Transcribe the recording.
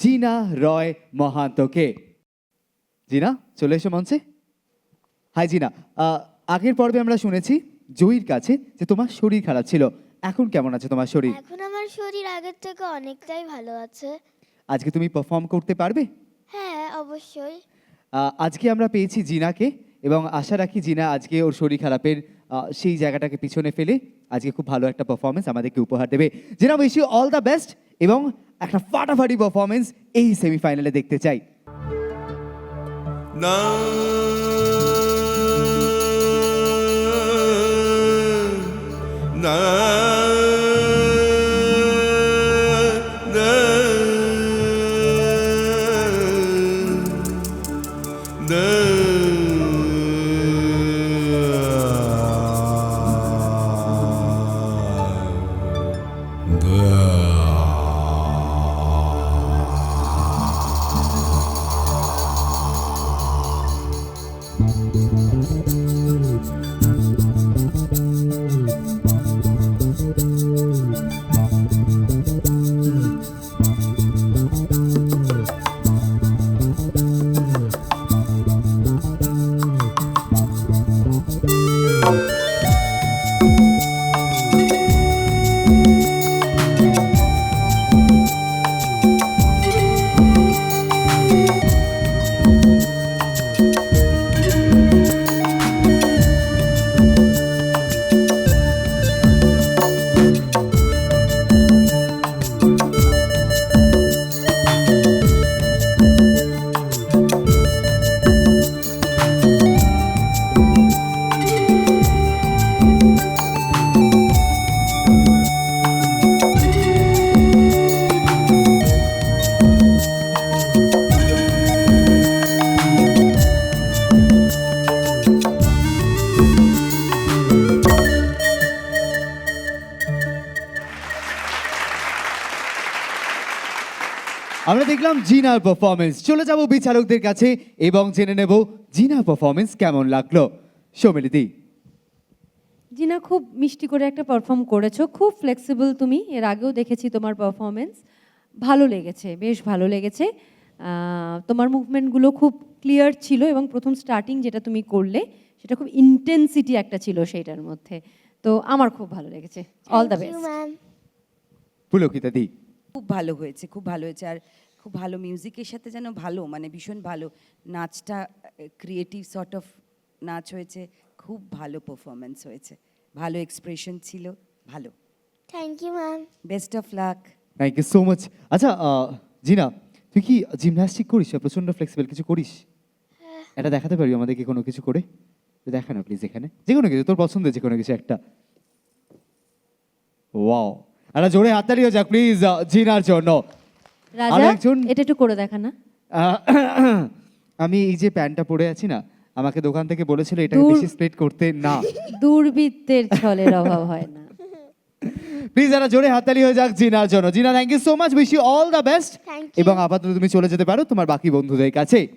জিনা রয় মহান্তকে। জিনা চলে এসো মঞ্চে। হাই জিনা আগের পর্বে আমরা শুনেছি জয়ীর কাছে যে তোমার শরীর খারাপ ছিল। এখন কেমন আছে তোমার শরীর? এখন আমার শরীর আগের থেকে অনেকটাই ভালো আছে। আজকে তুমি পারফর্ম করতে পারবে? হ্যাঁ অবশ্যই। আজকে আমরা পেয়েছি জিনাকে এবং আশা রাখি জিনা আজকে ওর শরীর খারাপের সেই জায়গাটাকে পিছনে ফেলে আজকে খুব ভালো একটা পারফরমেন্স আমাদেরকে উপহার দেবে। Jina wish you all the best এবং একটা ফাটাফাটি পারফরমেন্স এই সেমিফাইনালে দেখতে চাই। না। না। আমরা দেখলাম জিনার পারফরমেন্স চলে যাব বিচারকদের কাছে এবং জেনে নেব জিনার পারফরমেন্স কেমন লাগল। সৌমিলিদি। জিনা খুব মিষ্টি করে একটা পারফর্ম করেছ। খুব ফ্লেক্সিবল তুমি। এর আগেও দেখেছি তোমার পারফরমেন্স ভালো লেগেছে বেশ ভালো লেগেছে। তোমার মুভমেন্টগুলো খুব ক্লিয়ার ছিল এবং প্রথম স্টার্টিং যেটা তুমি করলে সেটা খুব ইন্টেন্সিটি একটা ছিল সেইটার মধ্যে। তো আমার খুব ভালো লেগেছে। অল দ্য বেস্ট পুলকিতা দি। খুব ভালো হয়েছে খুব ভালো হয়েছে। আর খুব ভালো মিউজিকের সাথে যেন ভালো মানে ভীষণ ভালো। নাচটা ক্রিয়েটিভ সর্ট অফ নাচ হয়েছে খুব ভালো পারফরমেন্স হয়েছে। ভালো এক্সপ্রেশন ছিল ভালো। Thank you ma'am best of luck thank you so much আচ্ছা আহ, জিনা তুই কি জিমন্যাস্টিক করিস প্রচণ্ড ফ্লেক্সিবল কিছু করিস? এটা দেখাতে পারবি আমাদেরকে কোনো কিছু করে? দেখা না প্লিজ এখানে। যে কোনো কিছু তোর পছন্দের যে কোনো কিছু একটা। ওয়াও একটা জোরে হাততালি হয়ে যাক প্লিজ জিনার জন্য। রাজা একজন এটা একটু করে দেখা না। আমি এই যে প্যান্টটা পরে আছি না আমাকে দোকান থেকে বলেছিল এটাকে দূর- বেশি স্প্লিট করতে না। দুর্বৃত্তের ছলের অভাব হয় না। প্লিজ একটা জোরে হাততালি হয়ে যাক জিনার জন্য। Jina thank you so much wish you all the best এবং আপাতত তুমি চলে যেতে পারো তোমার বাকি বন্ধুদের কাছে।